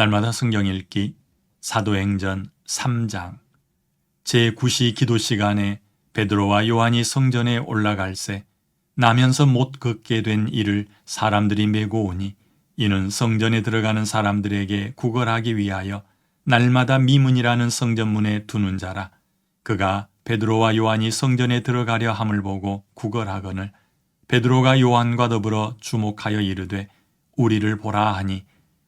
날마다 성경 읽기 사도행전 3장. 제9시 기도 시간에 베드로와 요한이 성전에 올라갈새 나면서 못 걷게 된 이를 사람들이 메고 오니 이는 성전에 들어가는 사람들에게 구걸하기 위하여 날마다 미문이라는 성전문에 두는 자라. 그가 베드로와 요한이 성전에 들어가려 함을 보고 구걸하거늘 베드로가 요한과 더불어 주목하여 이르되 우리를 보라 하니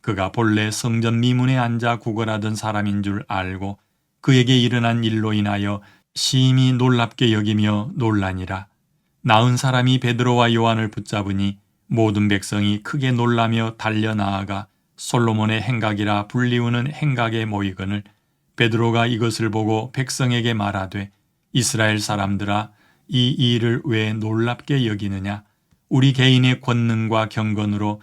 그가 본래 성전 미문에 앉아 구걸하던 사람인 줄 알고 그에게 일어난 일로 인하여 심히 놀랍게 여기며 놀라니라. 나은 사람이 베드로와 요한을 붙잡으니 모든 백성이 크게 놀라며 달려 나아가 솔로몬의 행각이라 불리우는 행각에 모이거늘 베드로가 이것을 보고 백성에게 말하되 이스라엘 사람들아 이 일을 왜 놀랍게 여기느냐 우리 개인의 권능과 경건으로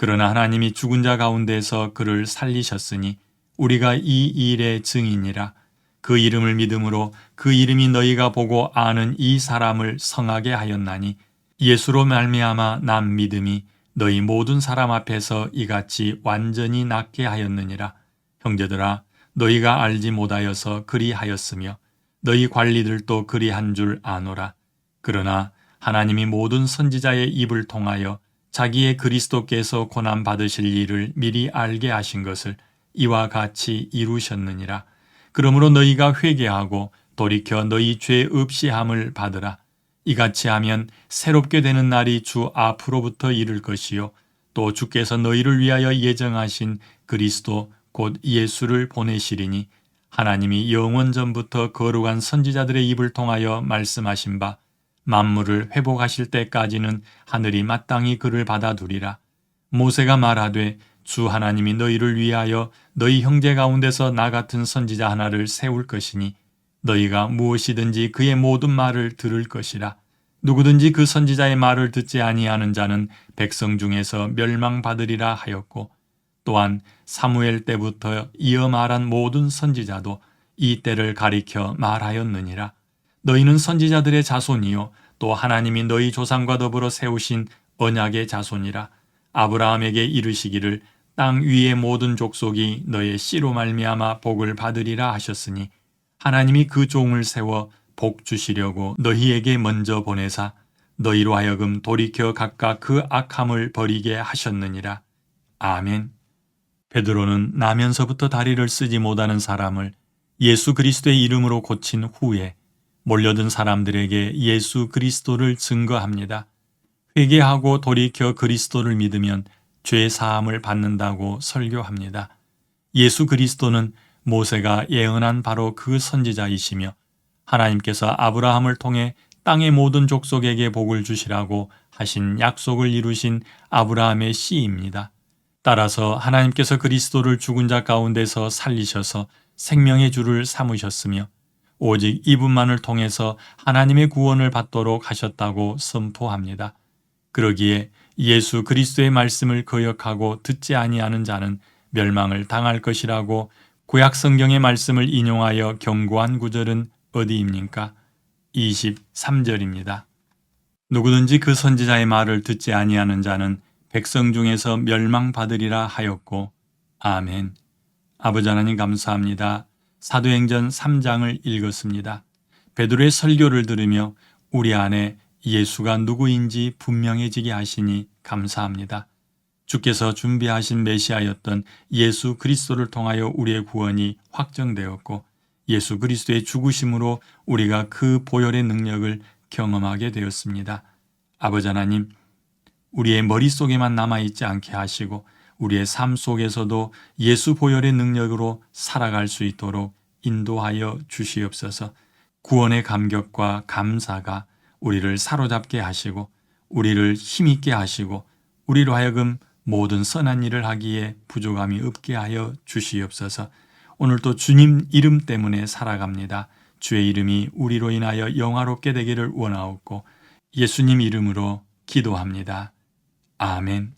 그러나 하나님이 죽은 자 가운데서 그를 살리셨으니 우리가 이 일의 증인이라. 그 이름을 믿음으로 그 이름이 너희가 보고 아는 이 사람을 성하게 하였나니 예수로 말미암아 남 믿음이 너희 모든 사람 앞에서 이같이 완전히 낫게 하였느니라. 형제들아 너희가 알지 못하여서 그리하였으며 너희 관리들도 그리한 줄 아노라. 그러나 하나님이 모든 선지자의 입을 통하여 자기의 그리스도께서 고난 받으실 일을 미리 알게 하신 것을 이와 같이 이루셨느니라. 그러므로 너희가 회개하고 돌이켜 너희 죄 없이 함을 받으라. 이같이 하면 새롭게 되는 날이 주 앞으로부터 이를 것이요 또 주께서 너희를 위하여 예정하신 그리스도 곧 예수를 보내시리니 하나님이 영원 전부터 거룩한 선지자들의 입을 통하여 말씀하신 바 만물을 회복하실 때까지는 하늘이 마땅히 그를 받아두리라. 모세가 말하되 주 하나님이 너희를 위하여 너희 형제 가운데서 나 같은 선지자 하나를 세울 것이니 너희가 무엇이든지 그의 모든 말을 들을 것이라. 누구든지 그 선지자의 말을 듣지 아니하는 자는 백성 중에서 멸망받으리라 하였고 또한 사무엘 때부터 이어 말한 모든 선지자도 이 때를 가리켜 말하였느니라. 너희는 선지자들의 자손이요 또 하나님이 너희 조상과 더불어 세우신 언약의 자손이라. 아브라함에게 이르시기를 땅 위의 모든 족속이 너의 씨로 말미암아 복을 받으리라 하셨으니 하나님이 그 종을 세워 복 주시려고 너희에게 먼저 보내사 너희로 하여금 돌이켜 각각 그 악함을 버리게 하셨느니라. 아멘. 베드로는 나면서부터 다리를 쓰지 못하는 사람을 예수 그리스도의 이름으로 고친 후에 몰려든 사람들에게 예수 그리스도를 증거합니다. 회개하고 돌이켜 그리스도를 믿으면 죄 사함을 받는다고 설교합니다. 예수 그리스도는 모세가 예언한 바로 그 선지자이시며 하나님께서 아브라함을 통해 땅의 모든 족속에게 복을 주시라고 하신 약속을 이루신 아브라함의 씨입니다. 따라서 하나님께서 그리스도를 죽은 자 가운데서 살리셔서 생명의 주를 삼으셨으며 오직 이분만을 통해서 하나님의 구원을 받도록 하셨다고 선포합니다. 그러기에 예수 그리스도의 말씀을 거역하고 듣지 아니하는 자는 멸망을 당할 것이라고 구약 성경의 말씀을 인용하여 경고한 구절은 어디입니까? 23절입니다. 누구든지 그 선지자의 말을 듣지 아니하는 자는 백성 중에서 멸망받으리라 하였고 아멘. 아버지 하나님 감사합니다. 사도행전 3장을 읽었습니다. 베드로의 설교를 들으며 우리 안에 예수가 누구인지 분명해지게 하시니 감사합니다. 주께서 준비하신 메시아였던 예수 그리스도를 통하여 우리의 구원이 확정되었고 예수 그리스도의 죽으심으로 우리가 그 보혈의 능력을 경험하게 되었습니다. 아버지 하나님, 우리의 머릿속에만 남아있지 않게 하시고 우리의 삶 속에서도 예수 보혈의 능력으로 살아갈 수 있도록 인도하여 주시옵소서 구원의 감격과 감사가 우리를 사로잡게 하시고 우리를 힘있게 하시고 우리로 하여금 모든 선한 일을 하기에 부족함이 없게 하여 주시옵소서 오늘도 주님 이름 때문에 살아갑니다. 주의 이름이 우리로 인하여 영화롭게 되기를 원하옵고 예수님 이름으로 기도합니다. 아멘.